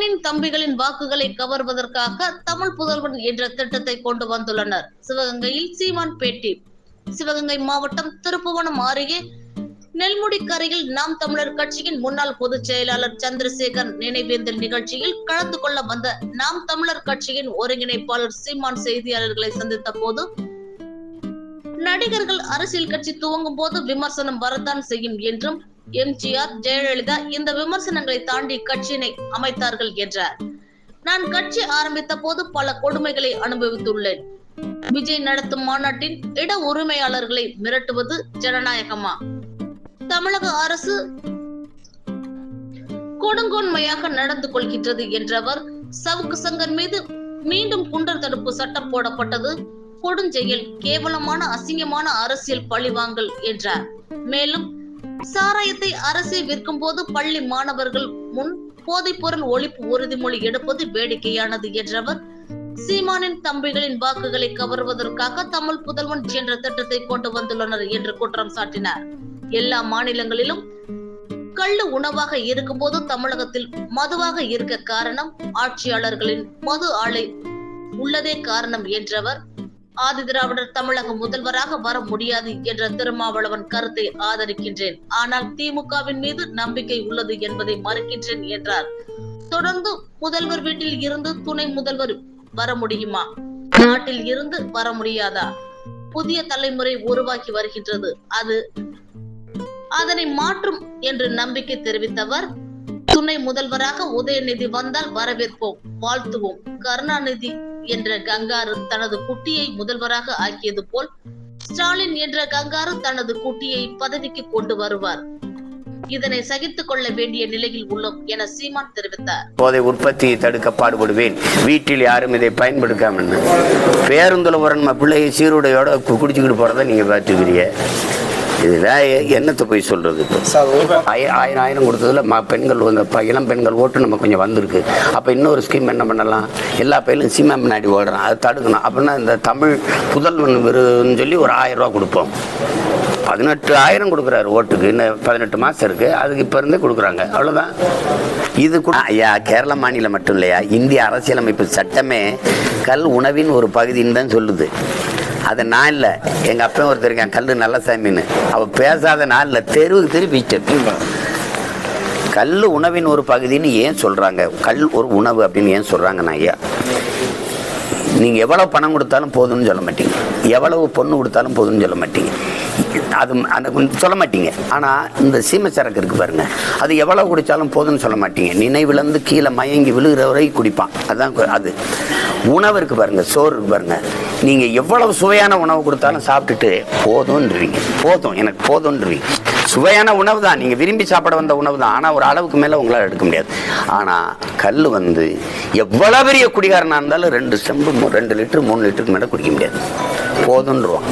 சீமானின் தம்பிகளின் வாக்குகளை கவர்வதற்காக தமிழ் புதல்வன் என்ற திட்டத்தை கொண்டு வந்துள்ளனர். சிவகங்கையில் சீமான் பேட்டி. சிவகங்கை மாவட்டம் திருப்புவனம் அருகே நெல்முடிக்கரையில் நாம் தமிழர் கட்சியின் முன்னாள் பொதுச் செயலாளர் சந்திரசேகர் நினைவேந்தல் நிகழ்ச்சியில் கலந்து கொள்ள வந்த நாம் தமிழர் கட்சியின் ஒருங்கிணைப்பாளர் சீமான் செய்தியாளர்களை சந்தித்த போது நடிகர்கள் அரசியல் கட்சி துவங்கும் போது விமர்சனம் வரத்தான் செய்யும் என்றும் எம்ஜிஆர் ஜெயலலிதா இந்த விமர்சனங்களை தாண்டி கட்சியினை அமைத்தார்கள் என்றார். நான் கட்சி ஆரம்பித்த போது பல கொடுமைகளை அனுபவித்துள்ளேன். விஜய் நடத்தும் மாநாட்டின் இட உரிமையாளர்களை மிரட்டுவது ஜனநாயகமா? தமிழக அரசு கொடுங்கோன்மையாக நடந்து கொள்கின்றது என்றவர் சவுக்கு சங்கர் மீது மீண்டும் குண்டர் தடுப்பு சட்டம் போடப்பட்டது. கொடுஞ்செயல் கேவலமான அசிங்கமான அரசியல் பழிவாங்கல் என்றார். மேலும் சாராயத்தை அரசே விற்கும் போது பள்ளி மாணவர்கள் முன் போதைப் பொருள் ஒழிப்பு உறுதிமொழி எடுப்பது வேடிக்கையானது என்றவர். சீமானின் தம்பிகளின் வாக்குகளை கவர்வதற்காக தமிழ் புதல்வன் என்ற திட்டத்தை கொண்டு வந்துள்ளனர் என்று குற்றம் சாட்டினார். எல்லா மாநிலங்களிலும் கள்ளு உணவாக இருக்கும்போது தமிழகத்தில் மதுவாக இருக்க காரணம் ஆட்சியாளர்களின் மது ஆலை உள்ளதே காரணம் என்றவர். ஆதிதிராவிடர் தமிழக முதல்வராக வர முடியாது என்ற திருமாவளவன் கருத்தை ஆதரிக்கின்றேன். ஆனால் திமுகவின் மீது நம்பிக்கை உள்ளது என்பதை மறுக்கின்றேன் என்றார். தொடர்ந்து முதல்வர் வீட்டில் இருந்து துணை முதல்வர் வர முடியுமா? நாட்டில் இருந்து வர முடியாதா? புதிய தலைமுறை உருவாக்கி வருகின்றது. அது அதனை மாற்றும் என்று நம்பிக்கை தெரிவித்தவர் துணை முதல்வராக உதயநிதி வந்தால் வரவேற்போம் வாழ்த்துவோம். கருணாநிதி என்ற கங்காரு தனது குட்டியை முதல்வராக ஆக்கியது போல் ஸ்டாலின் என்ற கங்காரு தனது குட்டியை பதவிக்கு கொண்டு வருவார். இதனை சகித்துக் கொள்ள வேண்டிய நிலையில் உள்ளோம் என சீமான் தெரிவித்தார். போதை உற்பத்தியை தடுக்க பாடுபடுவேன். வீட்டில் யாரும் இதை பயன்படுத்தாமல் பேருந்துல ஒரு நம்ம பிள்ளையை சீருடையோட குடிச்சுக்கிட்டு போறதை நீங்க பார்த்துக்கிறீங்க. இதெல்லாம் எ- என்னத்தை போய் சொல்றது இப்போ? ஆய- ஆயிரம் ஆயிரம் கொடுத்ததுல ம பெண்கள் வந்து ப- இளம் பெண்கள் ஓட்டு நம்ம கொஞ்சம் வந்திருக்கு. அப்போ இன்னொரு ஸ்கீம் என்ன பண்ணலாம்? எல்லா பையலும் சீமா முன்னாடி ஓடுறான். அதை தடுக்கணும். அப்படின்னா இந்த தமிழ் புதல்வன் விருதுன்னு சொல்லி ஒரு ஆயிரம் ரூபா கொடுப்போம். பதினெட்டு ஆயிரம் கொடுக்குறாரு ஓட்டுக்கு. இன்னும் பதினெட்டு மாதம் இருக்கு. அதுக்கு இப்போ இருந்தே கொடுக்குறாங்க. அவ்வளோதான் இது கூட ஐயா கேரள மாநிலம் மட்டும் இல்லையா? இந்திய அரசியலமைப்பு சட்டமே கல் உணவின் ஒரு பகுதின்னு தான் சொல்லுது. அது நான் இல்லை. எங்கள் அப்பா ஒருத்தர் இருக்கேன் கல் நல்ல சாமின்னு. அவள் பேசாத நான் இல்லை தெருவுக்கு தெரு கல் உணவின் ஒரு பகுதின்னு ஏன் சொல்கிறாங்க கல் ஒரு உணவு அப்படின்னு ஏன் சொல்கிறாங்கண்ணா ஐயா? நீங்கள் எவ்வளோ பணம் கொடுத்தாலும் போதும்னு சொல்ல மாட்டீங்க. எவ்வளவு பொண்ணு கொடுத்தாலும் போதும்னு சொல்ல மாட்டீங்க. அது அந்த சொல்ல மாட்டீங்க. ஆனால் இந்த சீமை சரக்கு இருக்கு பாருங்க. அது எவ்வளோ குடித்தாலும் போதும்னு சொல்ல மாட்டீங்க. நினைவிழந்து கீழே மயங்கி விழுகிற வரை குடிப்பான். அதுதான் அது. உணவு இருக்கு பாருங்க சோறு இருக்கு பாருங்கள் நீங்கள் எவ்வளவு சுவையான உணவு கொடுத்தாலும் சாப்பிட்டுட்டு போதும்ன்றீங்க. போதும் எனக்கு போதும்ன்றீங்க. சுவையான உணவு தான். நீங்கள் விரும்பி சாப்பிட வந்த உணவு தான். ஆனால் ஒரு அளவுக்கு மேலே உங்களால் எடுக்க முடியாது. ஆனால் கல் வந்து எவ்வளோ பெரிய குடிகாரனாக இருந்தாலும் ரெண்டு செம்பு ரெண்டு லிட்டர் மூணு லிட்டருக்கு மேலே குடிக்க முடியாது. போதுன்றுவான்